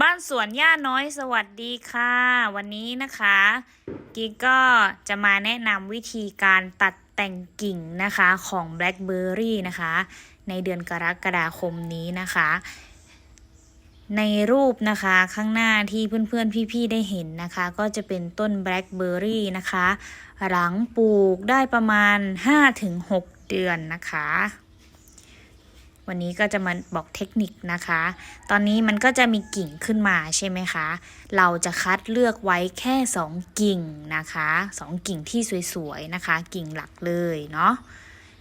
บ้านสวนย่าน้อยสวัสดีค่ะ วันนี้นะคะกิ๊กก็จะมาแนะนำวิธีการตัดแต่งกิ่งนะคะของ Blackberry นะคะ ในเดือนกรกฎาคมนี้นะคะ ในรูปนะคะข้างหน้าที่เพื่อนๆ พี่ๆ ได้เห็นนะคะ ก็จะเป็นต้น Blackberry นะคะ หลังปลูกได้ประมาณ 5-6 เดือนนะคะ วันนี้ก็จะมาบอกเทคนิคนะคะ ตอนนี้มันก็จะมีกิ่งขึ้นมาใช่ไหมคะ เราจะคัดเลือกไว้แค่ 2 กิ่งนะคะ 2 กิ่งที่สวยๆนะคะ กิ่งหลักเลยเนาะ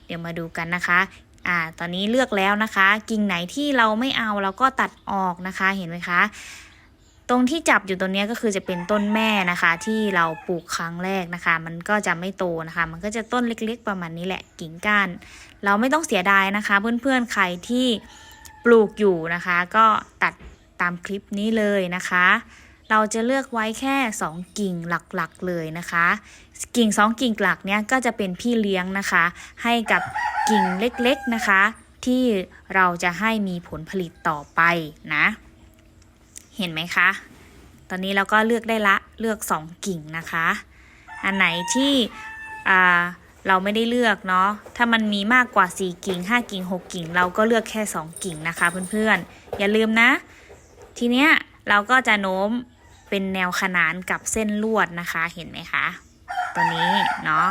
เดี๋ยวมาดูกันนะคะอ่า ตอนนี้เลือกแล้วนะคะ กิ่งไหนที่เราไม่เอาเราก็ตัดออกนะคะ เห็นไหมคะ ตรงที่จับอยู่ตรงนี้ก็คือจะเป็นต้นแม่นะคะ ที่เราปลูกครั้งแรกนะคะ มันก็จะไม่โตนะคะ มันก็จะต้นเล็กๆ ประมาณนี้แหละกิ่งก้าน เราไม่ต้องเสียดายนะคะ เพื่อนๆใครที่ปลูกอยู่นะคะ ก็ตัดตามคลิปนี้เลยนะคะ เราจะเลือกไว้แค่ 2 กิ่งหลักๆเลยนะคะ กิ่ง 2 กิ่งหลักเนี้ยก็จะเป็นพี่เลี้ยงนะคะ ให้กับกิ่งเล็กๆนะคะ ที่เราจะให้มีผลผลิตต่อไปนะ เห็นไหมคะ ตอนนี้เราก็เลือกได้ละเลือก 2 กิ่งนะคะ อันไหนที่เราไม่ได้เลือกเนาะ ถ้ามันมีมากกว่า 4 กิ่ง 5 กิ่ง 6 กิ่ง เราก็เลือกแค่ 2 กิ่งนะคะเพื่อนๆ อย่าลืมนะ ทีเนี้ยเราก็จะโน้มเป็นแนวขนานกับเส้นลวดนะคะ เห็นไหมคะ ตัวนี้เนาะ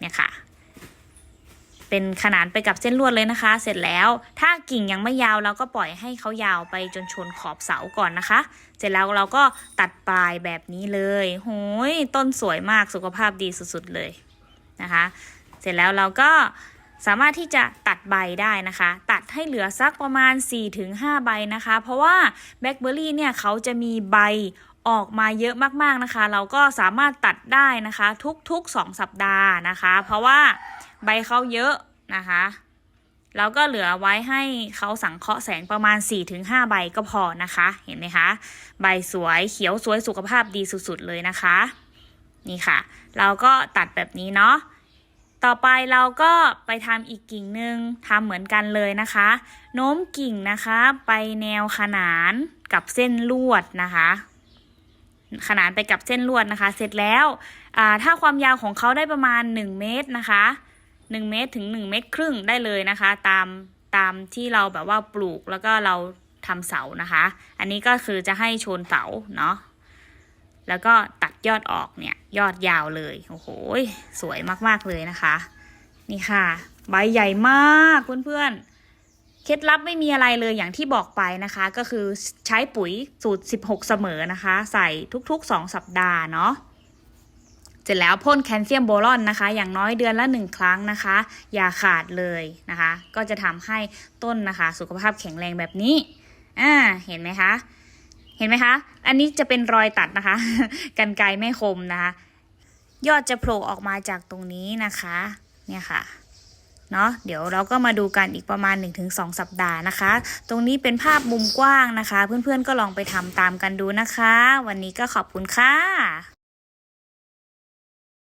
เนี่ยค่ะ เป็นขนานไปกับเส้นลวดเลยนะคะ เสร็จแล้วถ้ากิ่งยังไม่ยาวเราก็ปล่อยให้เขายาวไปจนชนขอบเสาก่อนนะคะ เสร็จแล้วเราก็ตัดปลายแบบนี้เลยโหยต้นสวยมากสุขภาพดีสุดๆเลยนะคะ เสร็จแล้วเราก็สามารถที่จะตัดใบได้นะคะ ตัดให้เหลือสักประมาณ 4-5 ใบนะคะ เพราะว่าแบล็คเบอร์รี่เนี่ยเขาจะมีใบออกมาเยอะมากๆนะคะ เราก็สามารถตัดได้นะคะ ทุกๆ 2 สัปดาห์นะคะ เพราะว่า ใบเขาเยอะนะคะเราก็เหลือไว้ให้เขาสังเคราะห์แสงประมาณ 4-5 ใบก็พอนะคะ เห็นไหมคะ ใบสวยเขียวสวยสุขภาพดีสุดๆเลยนะคะ นี่ค่ะ เราก็ตัดแบบนี้เนาะต่อไปเราก็ไปทำอีกกิ่งหนึ่งทำเหมือนกันเลยนะคะ โน้มกิ่งนะคะ ไปแนวขนานกับเส้นลวดนะคะ ขนานไปกับเส้นลวดนะคะ เสร็จแล้วถ้าความยาวของเขาได้ประมาณ 1 เมตรนะคะ 1 เมตรถึง 1 เมตรครึ่งได้เลยนะคะ ตามตามที่เราแบบว่าปลูกแล้วก็เราทำเสานะคะ อันนี้ก็คือจะให้ชนเสาเนาะแล้วก็ตัดยอดออกเนี่ยยอดยาวเลยโอ้โหสวยมากๆเลยนะคะ นี่ค่ะ ใบใหญ่มากเพื่อนๆเคล็ดลับไม่มีอะไรเลยอย่างที่บอกไปนะคะ ก็คือใช้ปุ๋ยสูตร 16 เสมอนะคะ ใส่ทุกๆ 2 สัปดาห์เนาะ เสร็จแล้วพ่นแคลเซียมโบรอนนะคะ อย่างน้อยเดือนละ 1 ครั้งนะคะ อย่าขาดเลยนะคะ ก็จะทำให้ต้นนะคะ สุขภาพแข็งแรงแบบนี้อ่าเห็นไหมคะ เห็นไหมคะ อันนี้จะเป็นรอยตัดนะคะ กันไกรไม่คมนะคะ ยอดจะโผล่ออกมาจากตรงนี้นะคะ เนี่ยค่ะเนาะเดี๋ยวเราก็มาดูกันอีกประมาณ 1-2 สัปดาห์นะคะ ตรงนี้เป็นภาพมุมกว้างนะคะ เพื่อนๆก็ลองไปทำตามกันดูนะคะ วันนี้ก็ขอบคุณค่ะ